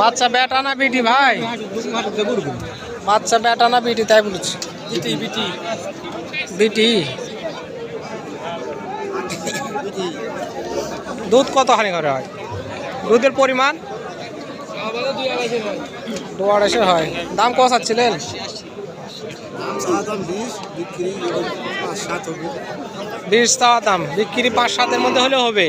বাচ্চা বেটা না বিটি ভাই। বাচ্চা বেটা না বিটি, তাই বলছি। বিটি বিটি। বিটি। দুধ কত হানি করে হয়? দুধের পরিমাণ? দু আড়াইশো হয়। দাম কত চাচ্ছিলেন? বিশ চাওয়া দাম বিক্রি পাঁচ সাতের মধ্যে হলে হবে।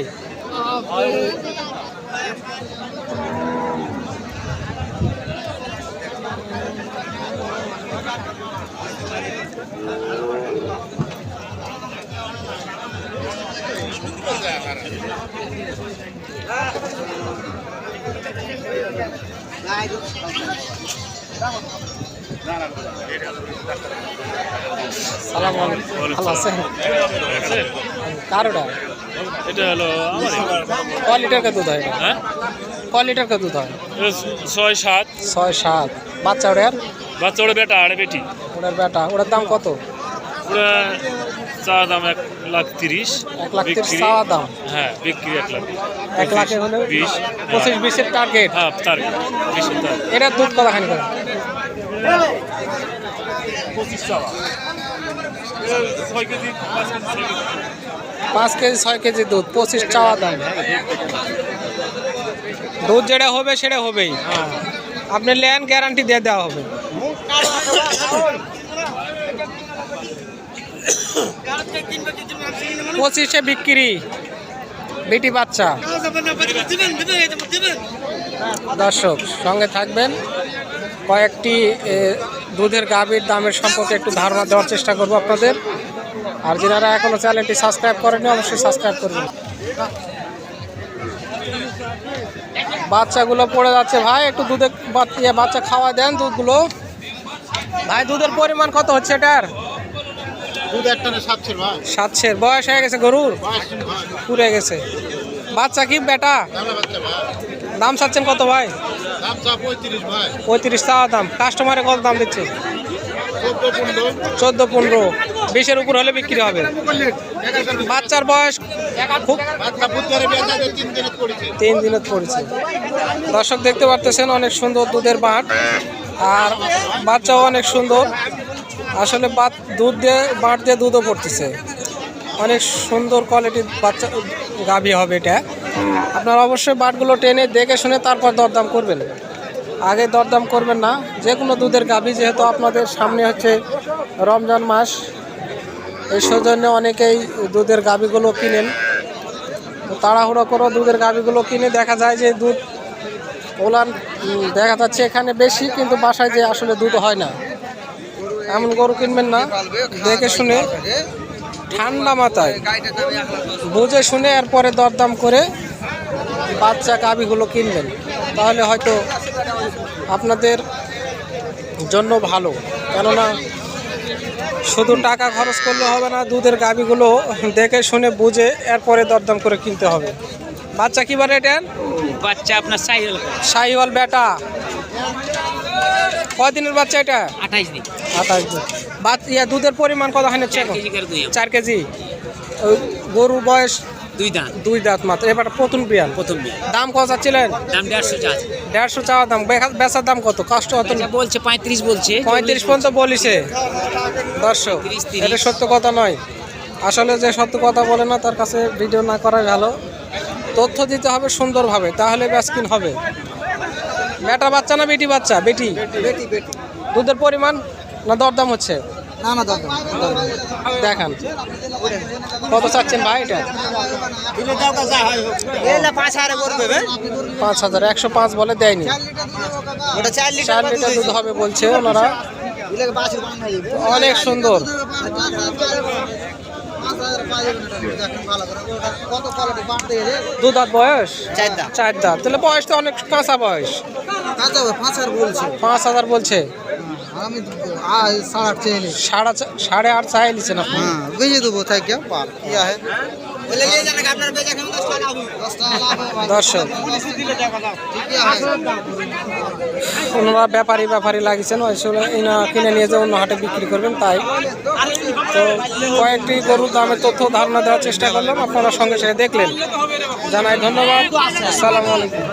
সালাম ভালো আছেন? কারোটা? এটা হলো ক লিটার কে দুধ হয়? হ্যাঁ? ক লিটার কে দুধ হয়? ছয় সাত। ছয় সাত। বাচ্চা ওটার? বাচ্চা ওটা বেটা আর বেটি। ওটার বেটা। ওটার দাম কত? ওটা চা দাম এক লাখ তিরিশ। এক লাখ তিরিশ বিক্রি। দাম? হ্যাঁ বিক্রি এক লাখ। এক লাখের হলে বিশ পঁচিশ বিশের টার্গেট হ্যাঁ তার বিশের তার এটার দুধ কতখানি করে? পাঁচ কেজি, ছয় কেজি দুধ, পঁচিশ চাওয়া দাম। দুধ যেটা হবে, সেটা হবেই। আপনি ল্যান্ড গ্যারান্টি দিয়ে দেওয়া হবে। পঁচিশে বিক্রি। বেটি বাচ্চা। দর্শক, সঙ্গে থাকবেন। কয়েকটি দুধের গাভীর দামের সম্পর্কে একটু ধারণা দেওয়ার চেষ্টা করব আপনাদের। আর যারা এখনও চ্যানেলটি সাবস্ক্রাইব করেনি অবশ্যই সাবস্ক্রাইব করবেন। বাচ্চাগুলো পড়ে যাচ্ছে। ভাই একটু দুধে বাচ- ইয়ে, বাচ্চা খাওয়া দেন দুধগুলো। ভাই দুধের পরিমাণ কত হচ্ছে এটার? সাতশের বয়স হয়ে গেছে গরুর? পুড়ে গেছে। বাচ্চা কি বেটা? বাচ্চা দাম চাচ্ছেন কত ভাই? চা পঁয়ত্রিশ টাকা দাম। কাস্টমারে কত দাম দিচ্ছে? চোদ্দ পনেরো। বিশের উপর হলে বিক্রি হবে। বাচ্চার বয়স খুব তিন দিনে করেছে তিন দিনত পড়েছে। দর্শক দেখতে পারতেছেন অনেক সুন্দর দুধের বাট। আর বাচ্চাও অনেক সুন্দর। আসলে বাত দুধ দিয়ে বাট দিয়ে দুধও পড়তেছে। অনেক সুন্দর কোয়ালিটির বাচ্চা গাভী হবে এটা। আপনারা অবশ্যই বাটগুলো টেনে দেখে শুনে তারপর দরদাম করবেন। আগে দরদাম করবেন না যে কোনো দুধের গাভী, যেহেতু আপনাদের সামনে হচ্ছে রমজান মাস এই সৌজন্য অনেকেই দুধের গাভীগুলো কিনেন। তাড়াহুড়ো করে দুধের গাভীগুলো কিনে দেখা যায় যে দুধ ওলান দেখা যাচ্ছে এখানে বেশি, কিন্তু বাসায় যে আসলে দুধ হয় না। এমন গরু কিনবেন না, দেখে শুনে, ঠান্ডা মাথায়, বুঝে শুনে এরপরে দরদাম করে বাচ্চা গাভিগুলো কিনবেন তাহলে হয়তো আপনাদের জন্য ভালো। কেননা শুধু টাকা খরচ করলে হবে না দুধের গাভিগুলো দেখে শুনে বুঝে এরপরে দরদাম করে কিনতে হবে। বাচ্চা কি বলে এটার বাচ্চা আপনার সাইকেল শাহিওয়াল বেটা। কদিনের বাচ্চা এটা? আঠাইশ দিন। আঠাশ দিন। ইয়া দুধের পরিমাণ কত হয় চার কেজি চার কেজি। ওই গরুর বয়স দুই দাঁত। দুই দাঁত মাত্র। এবার প্রথম বিয়ান। প্রথম বিয়ে দাম কত চাচ্ছিলেন? দাম দেড়শো চার্জ দেড়শো চাওয়া দাম। বেচার দাম কত? কষ্ট আচ্ছা বলছে পঁয়ত্রিশ বলছে। পঁয়ত্রিশ পর্যন্ত বলিছে। দর্শক 30, 30 এটা সত্য কথা নয়। আসলে যে সত্য কথা বলে না তার কাছে ভিডিও না করাই ভালো। তথ্য দিতে হবে সুন্দরভাবে তাহলে ব্যাসকিন হবে। বেটা বাচ্চা না বেটি বাচ্চা? বেটি বেটি বেটি। দুধের পরিমাণ না দরদাম হচ্ছে? না না দাদা দেখান। কত চাচ্ছেন ভাই এটা? পাঁচ হারে করবে পাঁচ হাজার একশো পাঁচ বলে দেয়নি। ওটা চার লিটার দুধ হবে বলছে ওনারা। অনেক সুন্দর। দু দাঁত বয়স? চার দাঁত। তাহলে বয়স তো অনেক কাঁচা বয়স পাঁচ হাজার বলছে। পাঁচ হাজার বলছে। সাড়ে আট চাই সাড়ে নিছেন দেবো ব্যাপারী ব্যাপারী লাগিয়েছেন আসলে এনা কিনে নিয়ে যে অন্য হাটে বিক্রি করবেন তাই। তো কয়েকটি গরুর দামে তথ্য ধারণা দেওয়ার চেষ্টা করলাম আপনারা সঙ্গে সঙ্গে দেখলেন। জানাই ধন্যবাদ। আসসালামু আলাইকুম।